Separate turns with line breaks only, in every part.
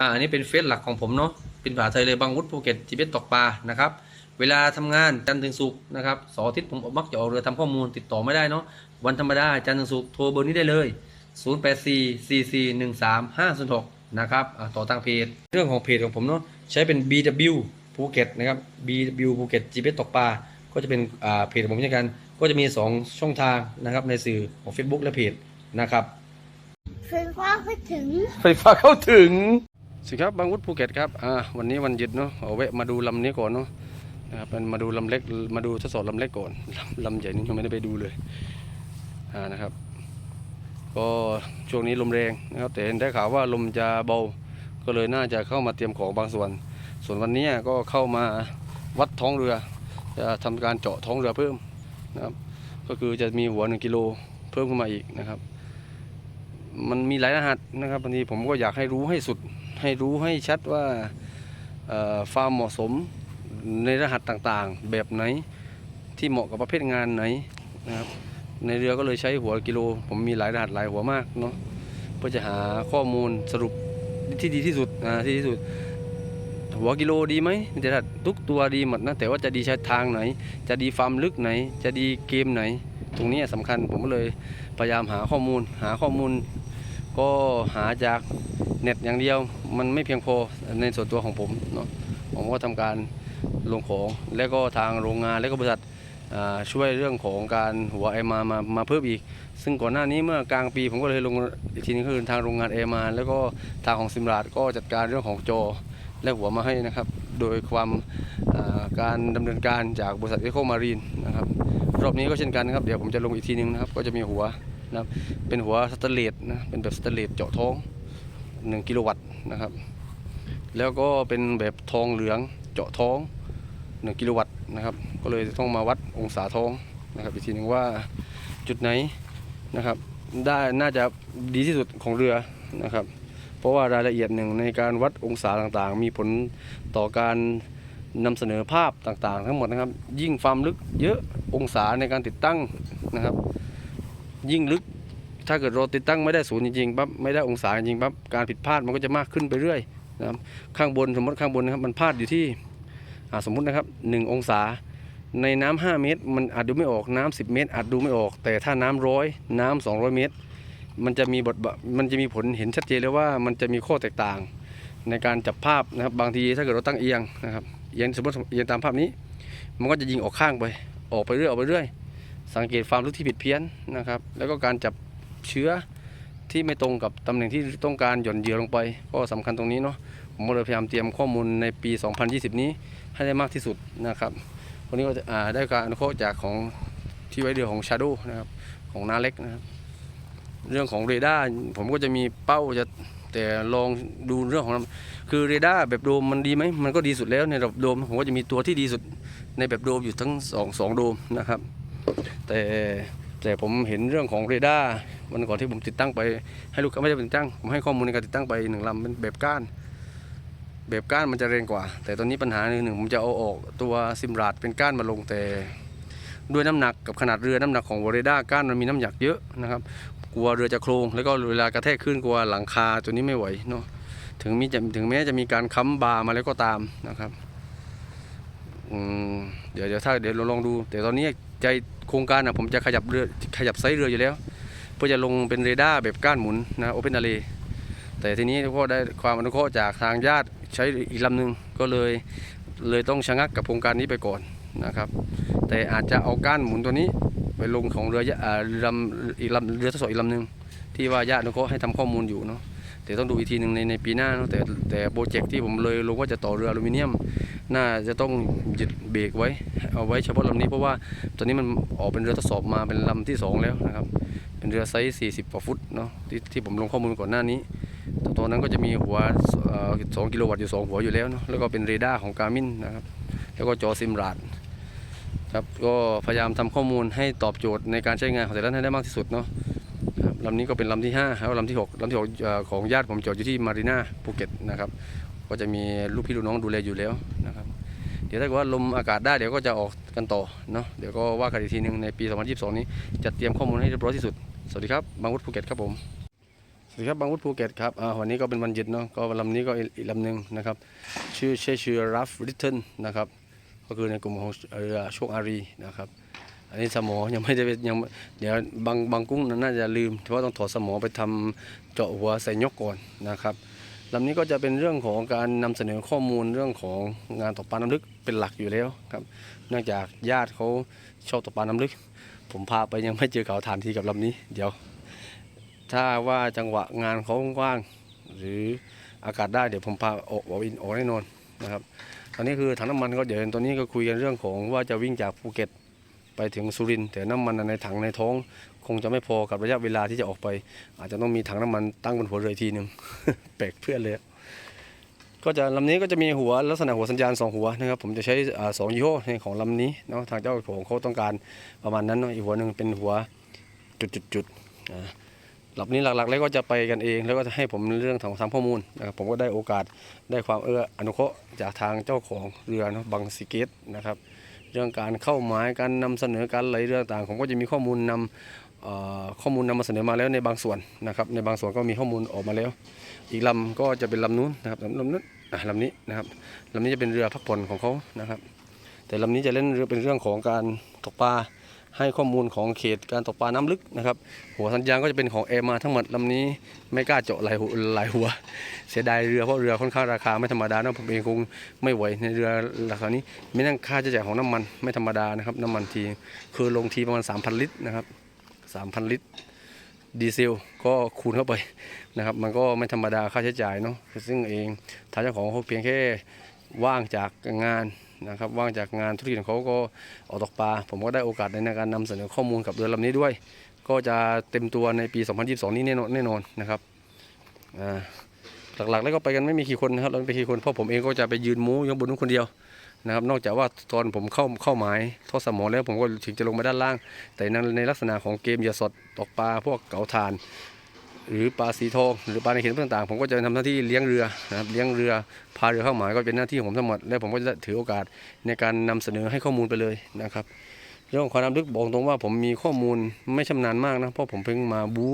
อ่าอันนี้เป็นเฟซหลักของผมเนาะเป็นภาษาไทยเลยบางวุฒิภูเก็ตจีเบตตกปลานะครับเวลาทำงานจันทร์ถึงศุกร์นะครับเสาร์อาทิตย์ผมมักจะออกเรือทำข้อมูลติดต่อไม่ได้เนาะวันธรรมดาจันทร์ถึงศุกร์โทรเบอร์นี้ได้เลย 0844413506นะครับอ่าต่อทางเพจเรื่องของเพจของผมเนาะใช้เป็น BW ภูเก็ตนะครับ BW ภูเก็ตจีเบตตกปลาก็จะเป็นอ่าเพจของผมเช่นกัน ก็จะมี 2 ช่องทางนะครับในสื่อของ Facebook และเพจนะครับ
ไฟฟ้าก็ถึง
ไฟฟ้าเข้าถึง สิครับบางวุฒิภูเก็ตครับอ่าวันนี้วันหยุดเนาะเอาแวะมาดูลำนี้ก่อนเนาะนะครับมันมาดูลำเล็กมาดูทดสอบลำเล็กก่อนลำลำใหญ่นี่ยังไม่ได้ไปดูเลยอ่านะครับ ก็ช่วงนี้ลมแรงนะครับแต่เห็นได้ข่าวว่าลมจะเบาก็เลยน่าจะเข้ามาเตรียมของบางส่วน ส่วนวันนี้ก็เข้ามาวัดท้องเรือ จะทำการเจาะท้องเรือเพิ่มนะครับก็คือจะมีหัวหนึ่งกิโลเพิ่มขึ้นมาอีกนะครับ มันมีหลายรหัสนะครับบางทีผมก็อยากให้รู้ให้สุด ให้รู้ให้ชัดว่าเอ่อความเหมาะสมในรหัสต่างๆ แบบไหนที่เหมาะกับประเภทงานไหนนะครับในเรือก็เลยใช้หัวกิโล ผมมีหลายรหัสหลายหัวมากเนาะเพื่อจะหาข้อมูลสรุปที่ดีที่สุดอ่าที่ดีที่สุด หัวกิโลดีไหมมันจะทุกตัวดีหมดนะแต่ว่าจะดีใช้ทางไหน จะดีฟาร์มลึกไหน จะดีเกมไหน ตรงนี้สำคัญผมก็เลยพยายามหาข้อมูล หาข้อมูล ก็หาจากเน็ตอย่างเดียวมันไม่เพียงพอในส่วนตัวของผมเนาะผมก็ทำการลงของแล้วก็ทางโรงงานแล้วก็บริษัทช่วยเรื่องของการหัวไอมามามาเพิ่มอีก ซึ่งก่อนหน้านี้เมื่อกลางปีผมก็เลยลงอีกทีนึงคือทางโรงงานเอมาแล้วก็ทางของซิมราดก็จัดการเรื่องของจอและหัวมาให้นะครับ โดยความาการดำเนินการจากบริษัทเอโคมารีนนะครับรอบนี้ก็เช่นกันนะครับ เดี๋ยวผมจะลงอีกทีนึงนะครับ ก็จะมีหัว นะครับ เป็นหัวสแตเลสนะ เป็นแบบสแตเลสเจาะท้อง 1 กิโลวัตต์นะครับ แล้วก็เป็นแบบทองเหลืองเจาะท้อง 1 กิโลวัตต์นะครับ ก็เลยต้องมาวัดองศาท้องนะครับอีกทีหนึ่งว่าจุดไหนนะครับ ได้น่าจะดีที่สุดของเรือนะครับ เพราะว่ารายละเอียดหนึ่งในการวัดองศาต่างๆ มีผลต่อการนำเสนอภาพต่างๆ ทั้งหมดนะครับ ยิ่งความลึกเยอะองศาในการติดตั้งนะครับ ยิ่งลึก ถ้าเกิดเราติดตั้งไม่ได้ศูนย์จริงๆปั๊บไม่ได้องศาจริงๆปั๊บการผิดพลาดมันก็จะมากขึ้นไปเรื่อยนะครับข้างบนสมมติข้างบนนะครับมันพลาดอยู่ที่สมมุตินะครับ 1 องศา ในน้ำ5เมตร มันอาจดูไม่ออกน้ำ10 เมตรอาจดูไม่ออก แต่ถ้าน้ำร้อยน้ำ200 เมตร มันจะมีบทบาทมันจะมีผลเห็นชัดเจนเลยว่ามันจะมีข้อแตกต่าง ในการจับภาพนะครับบางทีถ้าเกิดเราตั้งเอียงนะครับเอียงสมมติเอียงตามภาพนี้ มันก็จะยิงออกข้างไป ออกไปเรื่อยออกไปเรื่อย สังเกตความลึกที่ผิดเพี้ยนนะครับ แล้วก็การจับเชื้อที่ไม่ตรงกับตำแหน่งที่ต้องการหย่อนเหยื่อลงไป ก็สำคัญตรงนี้เนาะผมก็เลยพยายามเตรียมข้อมูลในปี 2020 นี้ให้ได้มากที่สุดนะครับวันนี้ก็จะได้การอนุเคราะห์จากของที่ไว้เรือของ Shadow นะครับของนาเล็กนะครับเรื่องของเรดาร์ผมก็จะมีเป้าจะแต่ลองดูเรื่องของคือเรดาร์แบบโดมมันดีไหมมันก็ดีสุดแล้วในระบบโดมผมก็จะมีตัวที่ดีสุดในแบบโดมอยู่ทั้งสองสองโดมนะครับ แต่แต่ผมเห็นเรื่องของเรดาร์วันก่อนที่ผมติดตั้งไปให้ลูกค้าไม่ได้ติดตั้งผมให้ข้อมูลในการติดตั้งไปหนึ่งลำเป็นแบบก้าน แบบก้านมันจะแรงกว่า แต่ตอนนี้ปัญหาหนึ่งผมจะเอาออกตัวซิมราดเป็นก้านมาลงแต่ ด้วยน้ำหนักกับขนาดเรือน้ำหนักของเรดาร์ก้านมันมีน้ำหนักเยอะนะครับกลัวเรือจะโครงแล้วก็เวลากระแทกขึ้นกลัวหลังคาตัวนี้ไม่ไหวเนาะถึงมีจะถึงแม้จะมีการค้ำบาร์มาแล้วก็ตามนะครับ เดี๋ยวเดี๋ยวถ้าเดี๋ยวเราลองดู แต่ตอนนี้ใจโครงการนะผมจะขยับเรือขยับไซส์เรืออยู่แล้ว เพื่อจะลงเป็นเรดาร์แบบก้านหมุนนะโอเพนอารีแต่ทีนี้ก็ได้ความอนุเคราะห์จากทางญาติใช้อีกลำหนึ่งก็เลยเลยต้องชะงักกับโครงการนี้ไปก่อนนะครับ แต่อาจจะเอาก้านหมุนตัวนี้ไปลงของเรืออ่าลำอีกลำเรือทดสอบอีกลำหนึ่งที่ว่าญาติอนุเคราะห์ให้ทำข้อมูลอยู่เนาะ แต่ต้องดูอีกทีหนึ่งในในปีหน้าเนาะแต่แต่โปรเจกต์ที่ผมเลยลงว่าจะต่อเรืออลูมิเนียม น่าจะต้องหยุดเบรกไว้ เอาไว้เฉพาะลำนี้เพราะว่าตอนนี้มันออกเป็นเรือทดสอบมาเป็นลำที่สองแล้วนะครับ เป็นเรือไซส์40กว่าฟุตเนาะที่ที่ผมลงข้อมูลก่อนหน้านี้ต่ตัวนั้นก็จะมีหัวเอ่อ2กิโลวัตต์อยู่สองหัวอยู่แล้วเนาะแล้วก็เป็นเรดาร์ของการ์มินนะครับแล้วก็จอซิมราดครับก็พยายามทำข้อมูลให้ตอบโจทย์ในการใช้งานของแต่ละท่านให้ได้มากที่สุดเนาะ ครับลำนี้ก็เป็นลำที่5แล้วลำที่6ลำที่6ของญาติผมจอดอยู่ที่มารีนาภูเก็ตนะครับ ก็จะมีลูกพี่ลูกน้องดูแลอยู่แล้วนะครับ เดี๋ยวถ้าเกิดว่าลมอากาศได้เดี๋ยวก็จะออกกันต่อเนาะเดี๋ยวก็ว่ากันอีกทีหนึงในปี 2022 นี้จัดเตรียมข้อมูลให้เรียบร้อยที่สุด สวัสดีครับบางวุฒิภูเก็ตครับผมสวัสดีครับบางวุฒภูเก็ตครับอ่าวันนี้ก็เป็นวันหยุดเนาะก็ลำนี้ก็อีกลำหนึ่งนะครับชื่อเชื่อชื่อรัฟริทเทนนะครับก็คือในกลุ่มของเรือโชคอารีนะครับ อันนี้สมอยังไม่ได้ยังเดี๋ยวบางบางกุ้งน่าจะลืมเพราะว่าต้องถอดสมอไปทำเจาะหัวใส่ยกก่อนนะครับลำนี้ก็จะเป็นเรื่องของการนำเสนอข้อมูลเรื่องของงานตกปลาน้ำลึกเป็นหลักอยู่แล้วครับ เนื่องจากญาติเขาชอบตกปลาน้ำลึก ผมพาไปยังไม่เจอเขาฐานทีกับลำนี้ เดี๋ยว ถ้าว่าจังหวะงานเขาว่างหรืออากาศได้เดี๋ยวผมพาออกออกอินออกแน่นอนนะครับตอนนี้คือถังน้ำมันก็เดี๋ยวตอนนี้ก็คุยกันเรื่องของว่าจะวิ่งจากภูเก็ต ไปถึงสุรินแต่น้ำมันในถังในท้องคงจะไม่พอกับระยะเวลาที่จะออกไป อาจจะต้องมีถังน้ำมันตั้งบนหัวเรือทีหนึ่งแปลกเพื่อนเลยก็จะลำนี้ก็จะมีหัวลักษณะหัวสัญญาณสองหัวนะครับผมจะใช้สองยี่ห้อในของลำนี้เนาะทางเจ้าของเขาต้องการประมาณนั้นเนาะอีกหัวหนึ่งเป็นหัวจุดๆๆอ่าหลับนี้หลักๆ แล้วก็จะไปกันเองแล้วก็จะให้ผมเรื่องของทำข้อมูลนะครับผมก็ได้โอกาสได้ความเอื้ออนุเคราะห์จากทางเจ้าของเรือเนาะบังสิเกตนะครับ เรื่องการเข้าหมายการนำเสนอการไหลเรือต่างผมก็จะมีข้อมูลนำข้อมูลนำมาเสนอมาแล้วในบางส่วนนะครับ ในบางส่วนก็มีข้อมูลออกมาแล้ว อีกลำก็จะเป็นลำนู้นนะครับลำลำนู้นลำนี้นะครับลำนี้จะเป็นเรือพักผ่อนของเขานะครับ แต่ลำนี้จะเล่นเรือเป็นเรื่องของการตกปลา ให้ข้อมูลของเขตการตกปลาน้ำลึกนะครับ หัวสัญญาณก็จะเป็นของเอมาทั้งหมดลำนี้ไม่กล้าเจาะหลายหัวหลายหัว เสียดายเรือเพราะเรือค่อนข้างราคาไม่ธรรมดานะผมเองคงไม่ไหวในเรือราคานี้ไม่นั่งค่าใช้จ่ายของน้ำมันไม่ธรรมดานะครับ น้ำมันทีคือลงทีประมาณ 3,000 ลิตรนะครับ 3,000 ลิตรดีเซลก็คูณเข้าไปนะครับ มันก็ไม่ธรรมดาค่าใช้จ่ายเนาะซึ่งเองทางเจ้าของเขาเพียงแค่ว่างจากงาน นะครับว่างจากงานธุรกิจของเขาก็ออกตกปลา ผมก็ได้โอกาสในการนำเสนอข้อมูลกับเรือลำนี้ด้วย ก็จะเต็มตัวในปี 2022 นี้แน่นอนแน่นอนนะครับหลักๆแล้วก็ไปกันไม่มีกี่คนนะครับเราไปกี่คนเพราะผมเองก็จะไปยืนมูยกบนนู้นคนเดียวนะครับนอกจากว่าตอนผมเข้าเข้าหมายทอดสมอแล้วผมก็ถึงจะลงมาด้านล่าง แต่ในลักษณะของเกมเหยื่อสดตกปลาพวกเก๋าถ่าน หรือปลาสีทองหรือปลาในเขตต่างๆ ผมก็จะทำหน้าที่เลี้ยงเรือนะครับเลี้ยงเรือพาเรือเข้าหมายก็เป็นหน้าที่ของผมทั้งหมดและผมก็จะถือโอกาสในการนำเสนอให้ข้อมูลไปเลยนะครับเรื่องของความน้ำลึกบอกตรงว่าผมมีข้อมูลไม่ชำนาญมากนะเพราะผมเพิ่งมาบู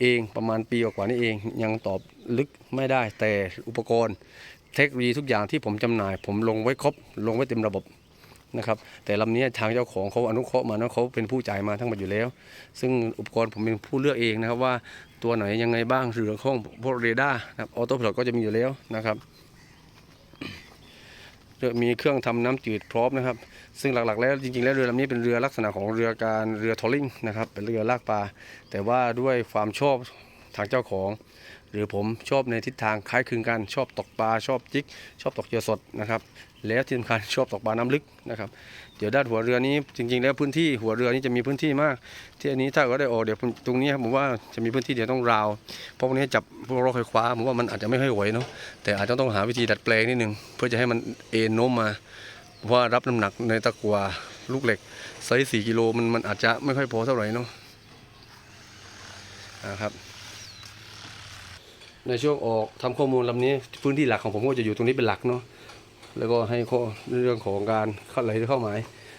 เองประมาณปีกว่านี่เอง ยังตอบลึกไม่ได้แต่อุปกรณ์ เทคโนโลยีทุกอย่างที่ผมจำหน่าย ผมลงไว้ครบลงไว้เต็มระบบ นะครับแต่ลำนี้ทางเจ้าของเขาอนุเคราะห์มานะเขาเป็นผู้จ่ายมาทั้งหมดอยู่แล้ว ซึ่งอุปกรณ์ผมเป็นผู้เลือกเองนะครับว่าตัวไหนยังไงบ้างเรือของพวกเรดาร์นะครับออโต้พลอตก็จะมีอยู่แล้วนะครับเรือมีเครื่องทำน้ำจืดพร้อมนะครับ ซึ่งหลักๆ แล้วจริงๆ แล้วเรือลำนี้เป็นเรือลักษณะของเรือการเรือทอลลิงนะครับเป็นเรือลากปลาแต่ว่าด้วยความชอบทางเจ้าของ หรือผมชอบในทิศทางคล้ายคลึงกันชอบตกปลาชอบจิก ชอบตกเหยื่อสดนะครับ แล้วที่สำคัญชอบตกปลาน้ำลึกนะครับ เดี๋ยวด้านหัวเรือนี้จริง ๆ แล้วพื้นที่หัวเรือนี้จะมีพื้นที่มาก ที่อันนี้ถ้าก็ได้ออกเดี๋ยวตรงนี้ครับผมว่าจะมีพื้นที่เดี๋ยวต้องราวเพราะวันนี้จับพวกรถไฟฟ้าผมว่ามันอาจจะไม่ค่อยไหวเนาะแต่อาจจะต้องหาวิธีดัดแปลงนิดนึงเพื่อจะให้มันเอ็นโน้มมาเพราะว่ารับน้ำหนักในตะกัวลูกเหล็กไซส์สี่กิโลมันมันอาจจะไม่ค่อยพอเท่าไหร่เนาะนะครับ ในช่วงออกทำข้อมูลลำนี้พื้นที่หลักของผมก็จะอยู่ตรงนี้เป็นหลักเนาะแล้วก็ให้ข้อเรื่องของการเข้าไหลหรือเข้าหมาย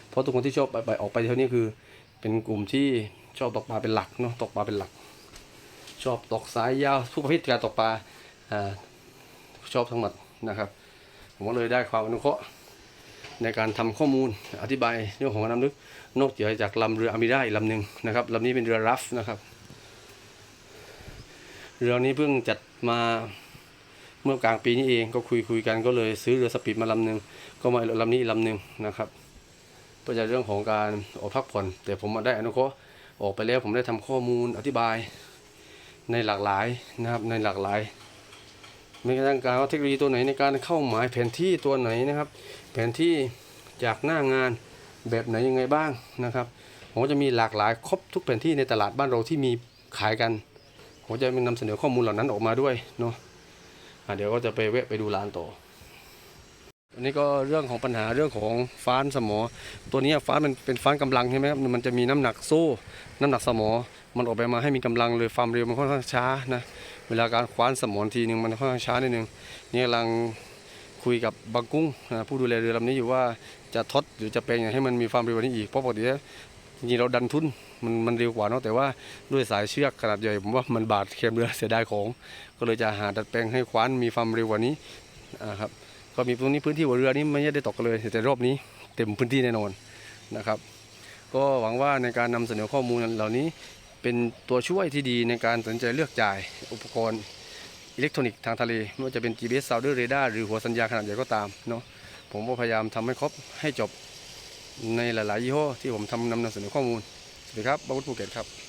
เพราะทุกคนที่ชอบไปออกไปเท่านี้คือ เป็นกลุ่มที่ชอบตกปลาเป็นหลักเนาะตกปลาเป็นหลัก ชอบตกสายยาวทุกประเภทการตกปลาอ่าชอบทั้งหมดนะครับผมก็เลยได้ความอนุเคราะห์ในการทำข้อมูลอธิบายเรื่องของน้ำลึกนอกจากลำเรืออามิได้ลำหนึ่งนะครับลำนี้เป็นเรือรัฟนะครับ เรือนี้เพิ่งจัดมาเมื่อกลางปีนี้เองก็คุยคุยกันก็เลยซื้อเรือสปีดมาลำหนึ่งก็มาลำนี้อีลำหนึ่งนะครับเพื่อจะเรื่องของการออกพักผ่อน แต่ผมมาได้อนุเคราะห์ออกไปแล้วผมได้ทำข้อมูลอธิบายในหลากหลายนะครับในหลากหลายไม่กระทั่งการว่าเทคโนโลยีตัวไหนในการเข้าหมายแผนที่ตัวไหนนะครับ แผนที่จากหน้างานแบบไหนยังไงบ้างนะครับผมจะมีหลากหลายครบทุกแผนที่ในตลาดบ้านเราที่มีขายกัน ผมจะนำเสนอข้อมูลเหล่านั้นออกมาด้วยเนาะอะเดี๋ยวก็จะไปแวะไปดูร้านต่ออันนี้ก็เรื่องของปัญหาเรื่องของฟ้านสมอ ตัวนี้ฟ้านมันเป็นฟ้านกำลังใช่ไหมครับมันจะมีน้ำหนักโซ่ น้ำหนักสมอ มันออกไปมาให้มีกำลังเลยความเร็วมันค่อนข้างช้านะเวลาการคว้านสมอทีนึงมันค่อนข้างช้านิดนึงนี่กำลังคุยกับบางกุ้งนะผู้ดูแลเรือลำนี้อยู่ว่าจะทดหรือจะแปลงอย่างให้มันมีความเร็วกว่านี้อีกเพราะปกติจริงๆเราดันทุน มันมันเร็วกว่าเนาะแต่ว่าด้วยสายเชือกขนาดใหญ่ผมว่ามันบาดเข็มเรือเสียดายของ ก็เลยจะหาดัดแปลงให้ควานมีความเร็วกว่านี้อ่าครับก็มีตรงนี้พื้นที่หัวเรือนี้ไม่ได้ตกกันเลยแต่รอบนี้เต็มพื้นที่แน่นอนนะครับ ก็หวังว่าในการนำเสนอข้อมูลเหล่านี้เป็นตัวช่วยที่ดีในการตัดสินใจเลือกจ่ายอุปกรณ์อิเล็กทรอนิกส์ทางทะเลไม่ว่าจะเป็น GPS sounder radar หรือหัวสัญญาณขนาดใหญ่ก็ตามเนาะผมก็พยายามทำให้ครบให้จบในหลาย ๆ ยี่ห้อที่ผมทำนำเสนอข้อมูล ดีครับบางวุฒิภูเก็ตครับ